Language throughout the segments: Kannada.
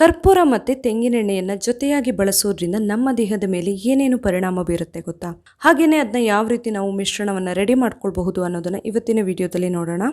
ಕರ್ಪೂರ ಮತ್ತು ತೆಂಗಿನೆಣ್ಣೆಯನ್ನು ಜೊತೆಯಾಗಿ ಬಳಸೋದ್ರಿಂದ ನಮ್ಮ ದೇಹದ ಮೇಲೆ ಏನೇನು ಪರಿಣಾಮ ಬೀರುತ್ತೆ ಗೊತ್ತಾ? ಹಾಗೆಯೇ ಅದನ್ನ ಯಾವ ರೀತಿ ನಾವು ಮಿಶ್ರಣವನ್ನು ರೆಡಿ ಮಾಡ್ಕೊಳ್ಬಹುದು ಅನ್ನೋದನ್ನ ಇವತ್ತಿನ ವಿಡಿಯೋದಲ್ಲಿ ನೋಡೋಣ.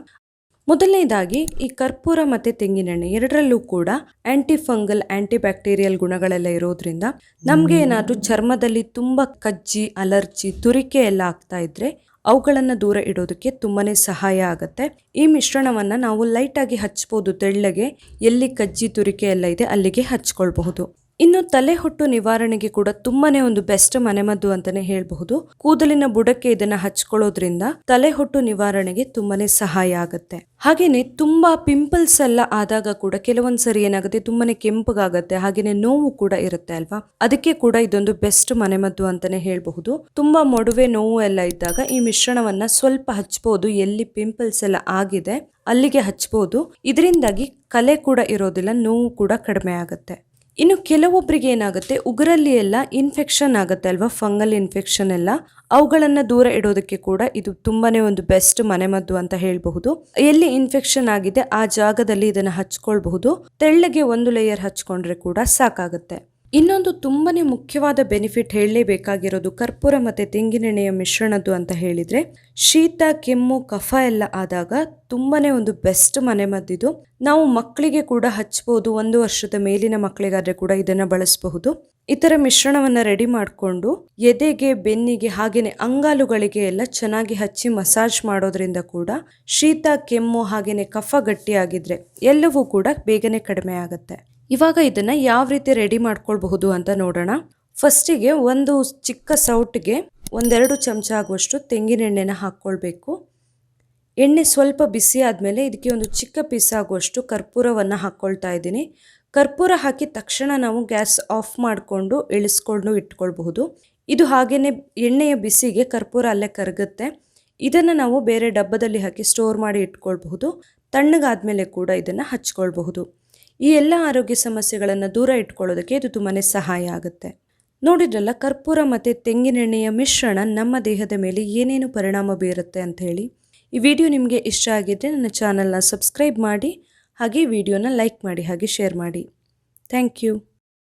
ಮೊದಲನೇದಾಗಿ ಈ ಕರ್ಪೂರ ಮತ್ತು ತೆಂಗಿನೆಣ್ಣೆ ಎರಡರಲ್ಲೂ ಕೂಡ ಆಂಟಿ ಫಂಗಲ್ ಆಂಟಿ ಬ್ಯಾಕ್ಟೀರಿಯಲ್ ಗುಣಗಳೆಲ್ಲ ಇರೋದ್ರಿಂದ ನಮಗೆ ಏನಾದರೂ ಚರ್ಮದಲ್ಲಿ ತುಂಬ ಕಜ್ಜಿ, ಅಲರ್ಜಿ, ತುರಿಕೆ ಎಲ್ಲ ಆಗ್ತಾ ಇದ್ರೆ ಅವುಗಳನ್ನು ದೂರ ಇಡೋದಕ್ಕೆ ತುಂಬಾನೇ ಸಹಾಯ ಆಗುತ್ತೆ. ಈ ಮಿಶ್ರಣವನ್ನ ನಾವು ಲೈಟಾಗಿ ಹಚ್ಚಬಹುದು ತೆಳ್ಳಗೆ ಎಲ್ಲಿ ಕಜ್ಜಿ ತುರಿಕೆ ಎಲ್ಲ ಇದೆ ಅಲ್ಲಿಗೆ ಹಚ್ಕೊಳ್ಬಹುದು. ಇನ್ನು ತಲೆ ಹೊಟ್ಟು ನಿವಾರಣೆಗೆ ಕೂಡ ತುಂಬಾನೇ ಒಂದು ಬೆಸ್ಟ್ ಮನೆಮದ್ದು ಅಂತಾನೆ ಹೇಳಬಹುದು. ಕೂದಲಿನ ಬುಡಕ್ಕೆ ಇದನ್ನ ಹಚ್ಕೊಳ್ಳೋದ್ರಿಂದ ತಲೆ ಹೊಟ್ಟು ನಿವಾರಣೆಗೆ ತುಂಬಾನೇ ಸಹಾಯ ಆಗುತ್ತೆ. ಹಾಗೇನೆ ತುಂಬಾ ಪಿಂಪಲ್ಸ್ ಎಲ್ಲ ಆದಾಗ ಕೂಡ ಕೆಲವೊಂದ್ಸರಿ ಏನಾಗುತ್ತೆ, ತುಂಬಾನೇ ಕೆಂಪಗಾಗತ್ತೆ, ಹಾಗೇನೆ ನೋವು ಕೂಡ ಇರುತ್ತೆ ಅಲ್ವಾ? ಅದಕ್ಕೆ ಕೂಡ ಇದೊಂದು ಬೆಸ್ಟ್ ಮನೆಮದ್ದು ಅಂತಾನೆ ಹೇಳಬಹುದು. ತುಂಬಾ ಮೊಡವೆ ನೋವು ಎಲ್ಲ ಇದ್ದಾಗ ಈ ಮಿಶ್ರಣವನ್ನ ಸ್ವಲ್ಪ ಹಚ್ಬಹುದು ಎಲ್ಲಿ ಪಿಂಪಲ್ಸ್ ಎಲ್ಲ ಆಗಿದೆ ಅಲ್ಲಿಗೆ ಹಚ್ಬಹುದು ಇದರಿಂದಾಗಿ ಕಲೆ ಕೂಡ ಇರೋದಿಲ್ಲ, ನೋವು ಕೂಡ ಕಡಿಮೆ ಆಗುತ್ತೆ. ಇನ್ನು ಕೆಲವೊಬ್ಬರಿಗೆ ಏನಾಗುತ್ತೆ? ಉಗುರಲ್ಲಿ ಎಲ್ಲ ಇನ್ಫೆಕ್ಷನ್ ಆಗುತ್ತೆ ಅಲ್ವಾ? ಫಂಗಲ್ ಇನ್ಫೆಕ್ಷನ್ ಎಲ್ಲ. ಅವುಗಳನ್ನು ದೂರ ಇಡೋದಕ್ಕೆ ಕೂಡ ಇದು ತುಂಬಾನೇ ಒಂದು ಬೆಸ್ಟ್ ಮನೆಮದ್ದು ಅಂತ ಹೇಳಬಹುದು. ಎಲ್ಲಿ ಇನ್ಫೆಕ್ಷನ್ ಆಗಿದೆ, ಆ ಜಾಗದಲ್ಲಿ ಇದನ್ನ ಹಚ್ಕೊಳ್ಬಹುದು. ತೆಳ್ಳಗೆ ಒಂದು ಲೇಯರ್ ಹಚ್ಕೊಂಡ್ರೆ ಕೂಡ ಸಾಕಾಗುತ್ತೆ. ಇನ್ನೊಂದು ತುಂಬಾನೇ ಮುಖ್ಯವಾದ ಬೆನಿಫಿಟ್ ಹೇಳಲೇಬೇಕಾಗಿರೋದು ಕರ್ಪೂರ ಮತ್ತೆ ತೆಂಗಿನೆಣ್ಣೆಯ ಮಿಶ್ರಣದ್ದು ಅಂತ ಹೇಳಿದ್ರೆ, ಶೀತ, ಕೆಮ್ಮು, ಕಫ ಎಲ್ಲ ಆದಾಗ ತುಂಬಾನೇ ಒಂದು ಬೆಸ್ಟ್ ಮನೆಮದ್ದಿದು. ನಾವು ಮಕ್ಕಳಿಗೆ ಕೂಡ ಹಚ್ಬೋದು ಒಂದು ವರ್ಷದ ಮೇಲಿನ ಮಕ್ಕಳಿಗಾದರೆ ಕೂಡ ಇದನ್ನು ಬಳಸಬಹುದು. ಈ ಮಿಶ್ರಣವನ್ನು ಮಿಶ್ರಣವನ್ನ ರೆಡಿ ಮಾಡಿಕೊಂಡು ಎದೆಗೆ, ಬೆನ್ನಿಗೆ ಹಾಗೆಯೇ ಅಂಗಾಲುಗಳಿಗೆ ಎಲ್ಲ ಚೆನ್ನಾಗಿ ಹಚ್ಚಿ ಮಸಾಜ್ ಮಾಡೋದ್ರಿಂದ ಕೂಡ ಶೀತ, ಕೆಮ್ಮು ಹಾಗೆಯೇ ಕಫ ಗಟ್ಟಿಯಾಗಿದ್ರೆ ಎಲ್ಲವೂ ಕೂಡ ಬೇಗನೆ ಕಡಿಮೆ ಆಗುತ್ತೆ. ಇವಾಗ ಇದನ್ನು ಯಾವ ರೀತಿ ರೆಡಿ ಮಾಡ್ಕೊಳ್ಬಹುದು ಅಂತ ನೋಡೋಣ. ಫಸ್ಟಿಗೆ ಒಂದು ಚಿಕ್ಕ ಸೌಟ್ಗೆ ಒಂದೆರಡು ಚಮಚ ಆಗುವಷ್ಟು ತೆಂಗಿನೆಣ್ಣೆನ ಹಾಕ್ಕೊಳ್ಬೇಕು. ಎಣ್ಣೆ ಸ್ವಲ್ಪ ಬಿಸಿ ಆದಮೇಲೆ ಇದಕ್ಕೆ ಒಂದು ಚಿಕ್ಕ ಪೀಸ್ ಆಗುವಷ್ಟು ಕರ್ಪೂರವನ್ನು ಹಾಕ್ಕೊಳ್ತಾ ಇದ್ದೀನಿ. ಕರ್ಪೂರ ಹಾಕಿ ತಕ್ಷಣ ನಾವು ಗ್ಯಾಸ್ ಆಫ್ ಮಾಡಿಕೊಂಡು ಇಳಿಸ್ಕೊಂಡು ಇಟ್ಕೊಳ್ಬಹುದು. ಇದು ಹಾಗೆಯೇ ಎಣ್ಣೆಯ ಬಿಸಿಗೆ ಕರ್ಪೂರ ಅಲ್ಲೇ ಕರಗುತ್ತೆ. ಇದನ್ನು ನಾವು ಬೇರೆ ಡಬ್ಬದಲ್ಲಿ ಹಾಕಿ ಸ್ಟೋರ್ ಮಾಡಿ ಇಟ್ಕೊಳ್ಬಹುದು. ತಣ್ಣಗಾದ್ಮೇಲೆ ಕೂಡ ಇದನ್ನು ಹಚ್ಕೊಳ್ಬಹುದು. ಈ ಎಲ್ಲ ಆರೋಗ್ಯ ಸಮಸ್ಯೆಗಳನ್ನು ದೂರ ಇಟ್ಕೊಳ್ಳೋದಕ್ಕೆ ಇದು ತುಂಬಾ ಸಹಾಯ ಆಗುತ್ತೆ. ನೋಡಿದ್ರಲ್ಲ, ಕರ್ಪೂರ ಮತ್ತು ತೆಂಗಿನೆಣ್ಣೆಯ ಮಿಶ್ರಣ ನಮ್ಮ ದೇಹದ ಮೇಲೆ ಏನೇನು ಪರಿಣಾಮ ಬೀರುತ್ತೆ ಅಂತ ಹೇಳಿ? ಈ ವಿಡಿಯೋ ನಿಮಗೆ ಇಷ್ಟ ಆಗಿದ್ದರೆ ನನ್ನ ಚಾನಲ್ನ ಸಬ್ಸ್ಕ್ರೈಬ್ ಮಾಡಿ, ಹಾಗೆ ವಿಡಿಯೋನ ಲೈಕ್ ಮಾಡಿ, ಹಾಗೆ ಶೇರ್ ಮಾಡಿ. Thank you.